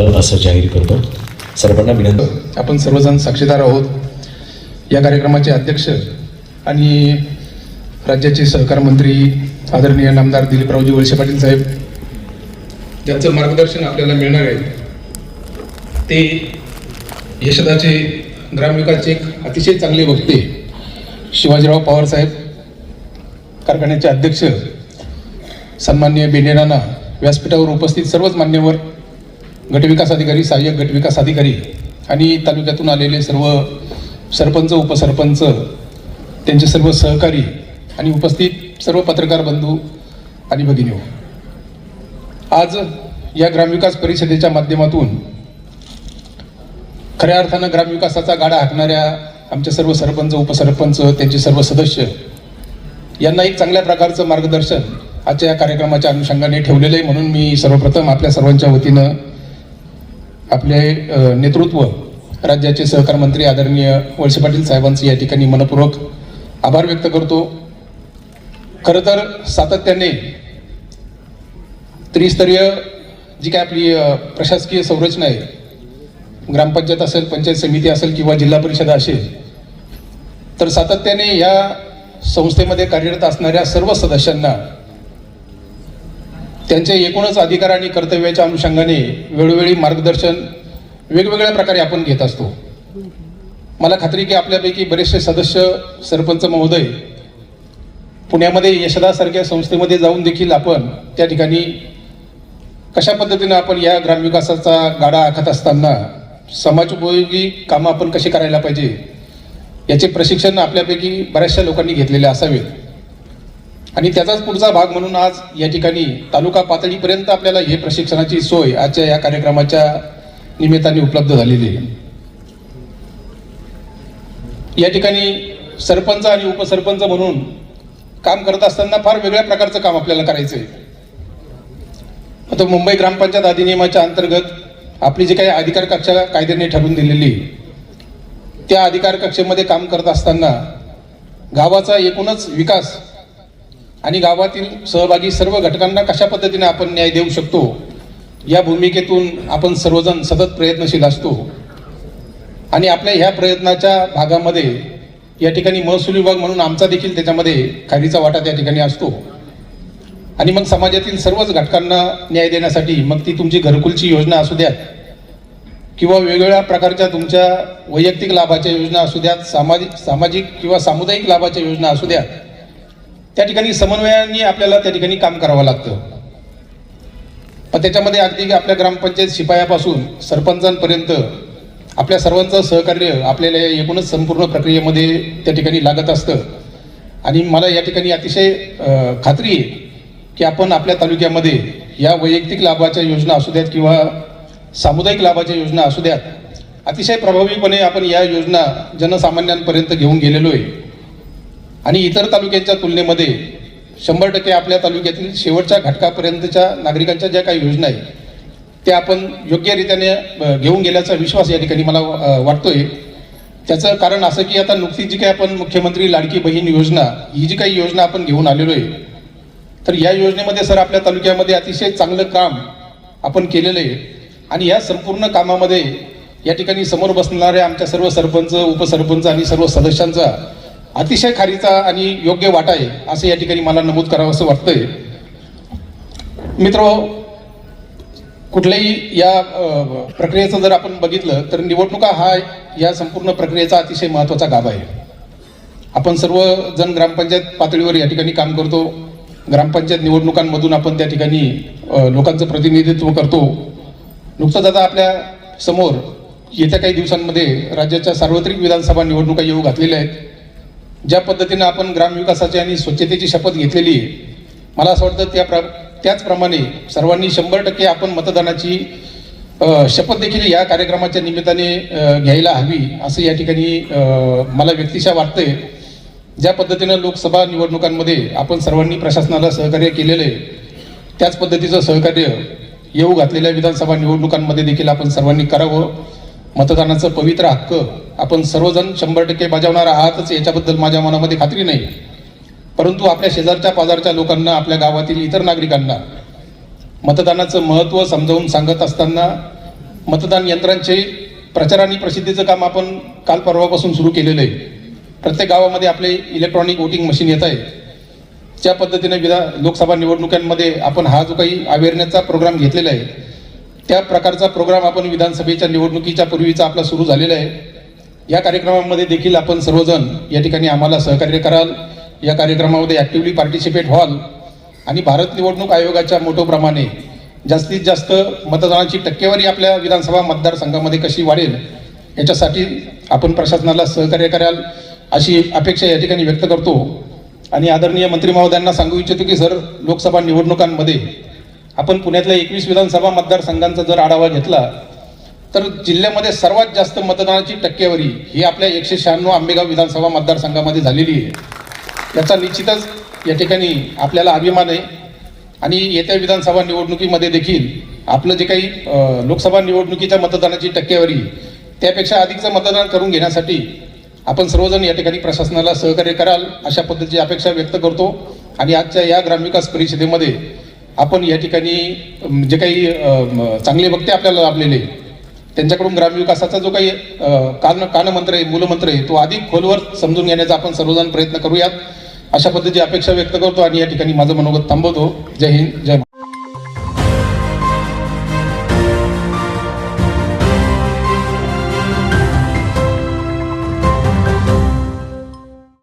संपलं असं जाहीर करतो. सर्वांना विनंती. आपण सर्वजण साक्षीदार आहोत. या कार्यक्रमाचे अध्यक्ष आणि राज्याचे सहकार मंत्री आदरणीय नामदार दिलीपरावजी वळसे पाटील साहेब ज्यांचं मार्गदर्शन आपल्याला मिळणार आहे ते यशदाचे ग्रामविकासचे एक अतिशय चांगले वक्ते शिवाजीराव पवार साहेब कारखान्याचे अध्यक्ष सन्मान्य बेनेराना व्यासपीठावर उपस्थित सर्वच मान्यवर गटविकास अधिकारी सहाय्यक गटविकास अधिकारी आणि तालुक्यातून आलेले सर्व सरपंच उपसरपंच त्यांचे सर्व सहकारी आणि उपस्थित सर्व पत्रकार बंधू आणि भगिनी आज या ग्रामविकास परिषदेच्या माध्यमातून खऱ्या अर्थानं ग्रामविकासाचा गाडा हाकणाऱ्या आमचे सर्व सरपंच उपसरपंच त्यांचे सर्व सदस्य यांना एक चांगल्या प्रकारचं मार्गदर्शन आजच्या या कार्यक्रमाच्या अनुषंगाने ठेवलेलं आहे. म्हणून मी सर्वप्रथम आपल्या सर्वांच्या वतीनं आपले नेतृत्व राज्याचे सहकार मंत्री आदरणीय वळसे पाटील साहेबांचं या ठिकाणी मनपूर्वक आभार व्यक्त करतो. खरं तर सातत्याने त्रिस्तरीय जी काय आपली प्रशासकीय संरचना आहे ग्रामपंचायत असेल पंचायत समिती असेल किंवा जिल्हा परिषद असेल तर सातत्याने या संस्थेमध्ये कार्यरत असणाऱ्या सर्व सदस्यांना त्यांचे एकूणच अधिकार आणि कर्तव्याच्या अनुषंगाने वेळोवेळी मार्गदर्शन वेगवेगळ्या प्रकारे आपण घेत असतो. मला खात्री की आपल्यापैकी बरेचसे सदस्य सरपंच महोदय पुण्यामध्ये यशदासारख्या संस्थेमध्ये जाऊन देखील आपण त्या ठिकाणी कशा पद्धतीनं आपण या ग्रामविकासाचा गाडा आखत असताना समाजोपयोगी कामं आपण कशी करायला पाहिजे याचे प्रशिक्षण आपल्यापैकी बऱ्याचशा लोकांनी घेतलेले असावेत. आणि त्याचाच पुढचा भाग म्हणून आज या ठिकाणी तालुका पातळीपर्यंत आपल्याला हे प्रशिक्षणाची सोय आजच्या या कार्यक्रमाच्या निमित्ताने उपलब्ध झालेली आहे. या ठिकाणी सरपंच आणि उपसरपंच म्हणून काम करत असताना फार वेगळ्या प्रकारचं काम आपल्याला करायचं आहे. आता मुंबई ग्रामपंचायत अधिनियमाच्या अंतर्गत आपली जी काही अधिकार कक्षा कायद्याने ठरवून दिलेली आहे, त्या अधिकार कक्षेमध्ये काम करत असताना गावाचा एकूणच विकास आणि गावातील सहभागी सर्व घटकांना कशा पद्धतीने आपण न्याय देऊ शकतो या भूमिकेतून आपण सर्वजण सतत प्रयत्नशील असतो. आणि आपल्या ह्या प्रयत्नाच्या भागामध्ये या ठिकाणी महसूल विभाग म्हणून आमचा देखील त्याच्यामध्ये खारीचा वाटा त्या ठिकाणी असतो. आणि मग समाजातील सर्वच घटकांना न्याय देण्यासाठी मग ती तुमची घरकुलची योजना असू द्यात किंवा वेगवेगळ्या प्रकारच्या तुमच्या वैयक्तिक लाभाच्या योजना असू द्यात सामाजिक सामाजिक किंवा सामुदायिक लाभाच्या योजना असू द्यात त्या ठिकाणी समन्वयाने आपल्याला त्या ठिकाणी काम करावं लागतं. पण त्याच्यामध्ये अगदी आपल्या ग्रामपंचायत शिपायापासून सरपंचांपर्यंत आपल्या सर्वांचं सहकार्य आपल्याला या एकूणच संपूर्ण प्रक्रियेमध्ये त्या ठिकाणी लागत असतं. आणि मला या ठिकाणी अतिशय खात्री आहे की आपण आपल्या तालुक्यामध्ये या वैयक्तिक लाभाच्या योजना असू द्यात किंवा सामुदायिक लाभाच्या योजना असू द्यात अतिशय प्रभावीपणे आपण या योजना जनसामान्यांपर्यंत घेऊन गेलेलो आहे. आणि इतर तालुक्यांच्या तुलनेमध्ये शंभर टक्के आपल्या तालुक्यातील शेवटच्या घटकापर्यंतच्या नागरिकांच्या ज्या काही योजना आहेत त्या आपण योग्यरित्याने घेऊन गेल्याचा विश्वास या ठिकाणी मला वाटतोय. त्याचं कारण असं की आता नुकतीच जी काही आपण मुख्यमंत्री लाडकी बहीण योजना ही जी काही योजना आपण घेऊन आलेलो आहे तर या योजनेमध्ये सर आपल्या तालुक्यामध्ये अतिशय चांगलं काम आपण केलेलं आहे. आणि या संपूर्ण कामामध्ये या ठिकाणी समोर बसणाऱ्या आमच्या सर्व सरपंच उपसरपंच आणि सर्व सदस्यांचा अतिशय खारीचा आणि योग्य वाटा आहे असं या ठिकाणी मला नमूद करावं असं वाटतंय. मित्र कुठल्याही या प्रक्रियेचं जर आपण बघितलं तर निवडणुका हा या संपूर्ण प्रक्रियेचा अतिशय महत्त्वाचा गाभा आहे. आपण सर्व जण ग्रामपंचायत पातळीवर या ठिकाणी काम करतो. ग्रामपंचायत निवडणुकांमधून आपण त्या ठिकाणी लोकांचं प्रतिनिधित्व करतो. नुकतंच आता आपल्यासमोर येत्या काही दिवसांमध्ये राज्याच्या सार्वत्रिक विधानसभा निवडणुका येऊ घातलेल्या आहेत. ज्या पद्धतीनं आपण ग्रामविकासाची आणि स्वच्छतेची शपथ घेतलेली आहे मला असं वाटतं त्या प्र त्याचप्रमाणे सर्वांनी शंभर टक्के आपण मतदानाची शपथ देखील या कार्यक्रमाच्या निमित्ताने घ्यायला हवी असं या ठिकाणी मला व्यक्तिशा वाटतंय. ज्या पद्धतीनं लोकसभा निवडणुकांमध्ये आपण सर्वांनी प्रशासनाला सहकार्य केलेलं आहे त्याच पद्धतीचं सहकार्य येऊ घातलेल्या विधानसभा निवडणुकांमध्ये देखील आपण सर्वांनी करावं. मतदानाचं पवित्र हक्क आपण सर्वजण शंभर टक्के बजावणार आहातच याच्याबद्दल माझ्या मनामध्ये खात्री नाही. परंतु आपल्या शेजारच्या पाजारच्या लोकांना आपल्या गावातील इतर नागरिकांना मतदानाचं महत्त्व समजावून सांगत असताना मतदान यंत्रांचे प्रचार आणि प्रसिद्धीचं काम आपण काल परवापासून सुरू केलेलं आहे. प्रत्येक गावामध्ये आपले इलेक्ट्रॉनिक वोटिंग मशीन येत आहे ज्या पद्धतीने विधा लोकसभा निवडणुकांमध्ये आपण हा जो काही अवेअरनेसचा प्रोग्राम घेतलेला आहे त्या प्रकारचा प्रोग्राम आपण विधानसभेच्या निवडणुकीच्या पूर्वीचा आपला सुरू झालेला आहे. या कार्यक्रमामध्ये देखील आपण सर्वजण या ठिकाणी आम्हाला सहकार्य कराल. या कार्यक्रमामध्ये ॲक्टिव्हली पार्टिसिपेट व्हाल. आणि भारत निवडणूक आयोगाच्या मोठ्याप्रमाणे जास्तीत जास्त मतदानाची टक्केवारी आपल्या विधानसभा मतदारसंघामध्ये कशी वाढेल याच्यासाठी आपण प्रशासनाला सहकार्य कराल अशी अपेक्षा या ठिकाणी व्यक्त करतो. आणि आदरणीय मंत्री महोदयांना सांगू इच्छितो की सर लोकसभा निवडणुकांमध्ये आपण पुण्यातल्या एकवीस विधानसभा मतदारसंघांचा जर आढावा घेतला तर जिल्ह्यामध्ये सर्वात जास्त मतदानाची टक्केवारी ही आपल्या एकशे शहाण्णव आंबेगाव विधानसभा मतदारसंघामध्ये झालेली आहे. याचा निश्चितच या ठिकाणी आपल्याला अभिमान आहे. आणि येत्या विधानसभा निवडणुकीमध्ये देखील आपलं जे काही लोकसभा निवडणुकीच्या मतदानाची टक्केवारी त्यापेक्षा अधिकचं मतदान करून घेण्यासाठी आपण सर्वजण या ठिकाणी प्रशासनाला सहकार्य कराल अशा पद्धतीची अपेक्षा व्यक्त करतो. आणि आजच्या या ग्रामविकास परिषदेमध्ये आपण या ठिकाणी जे काही चांगले वक्ते आपल्याला लाभलेले त्यांच्याकडून ग्रामविकासाचा जो काही कान कानमंत्र आहे मूलमंत्र आहे तो अधिक खोलवर समजून घेण्याचा आपण सर्वजण प्रयत्न करूयात. अशा पद्धतीची अपेक्षा व्यक्त करतो आणि या ठिकाणी माझं मनोगत थांबवतो. जय हिंद जय